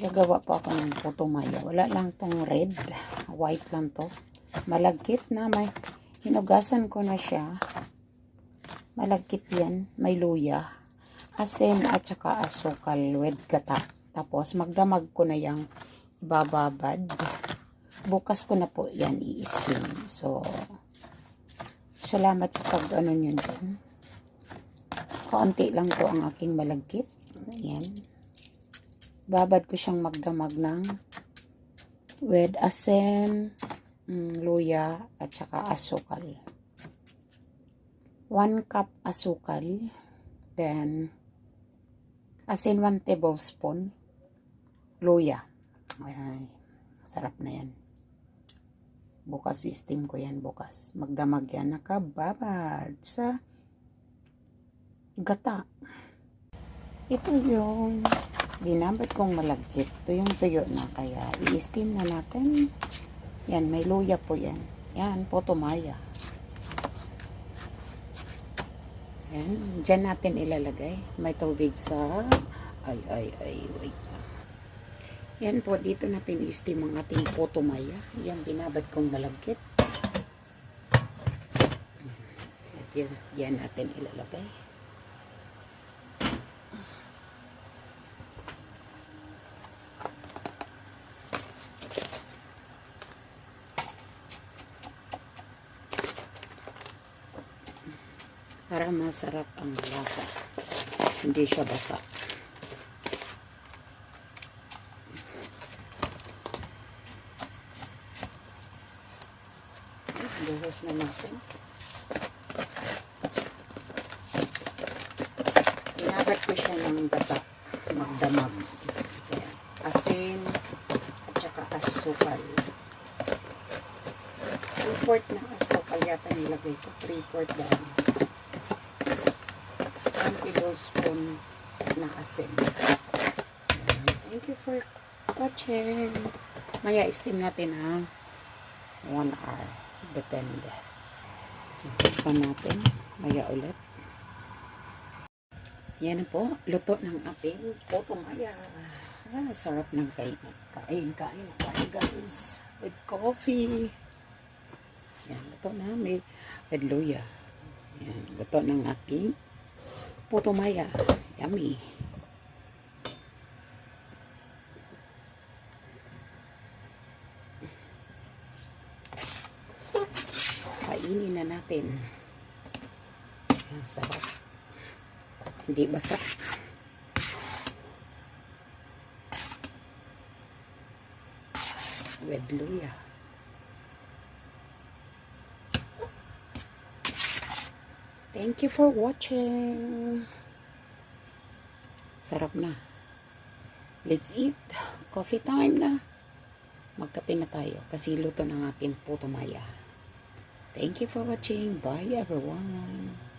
Gagawa po ako ng puto maya. Wala lang tong red. White lang to. Malagkit na. May hinugasan ko na siya. Malagkit yan. May luya. Asin at saka asukal with gata. Tapos magdamag ko na yung bababad. Bukas ko na po yan i-steam. So, salamat sa pag ano nyo dyan. Kaunti lang po ang aking malagkit. Ayan babad ko siyang magdamag ng with asin, mm, luya, at saka asukal. 1 cup asukal, then asin 1 tablespoon, luya. Ay, sarap na yan. Bukas steam ko yan bukas. Magdamag yan nakababad sa gata. Ito yung binabad kong malagkit. Ito yung tuyo na kaya i-steam na natin. Yan, may luya po yan. Yan, potomaya. Yan, dyan natin ilalagay. May tubig sa... Ay, ay, ay, wait. Yan po, dito natin i-steam ang ating potomaya. Yan, binabad kong malagkit. Yan, yan natin ilalagay. Para masarap ang lasa. Hindi siya basa. Buhos na natin. Inabat ko siya ng gata. Magdamag. Ayan. Asin at saka asukal. 3-4 na asukal yata nilagay ko. 3-4 dahil. 1 tablespoon na asin. Thank you for watching. Maya steam natin ha. 1 hour. Depende. Pa natin. Maya ulit. Yan po. Luto ng ating puto maya. Ah, sarap ng kain. Kain, kain, kain guys. With coffee. Yan, luto na. May with luya. Yan, luto ng aking puto maya. Yummy. Kainin na natin. Ang sarap. Hindi basa. With luya. Thank you for watching. Sarap na. Let's eat. Coffee time na. Magkape na tayo kasi luto ng aking puto maya. Thank you for watching. Bye everyone.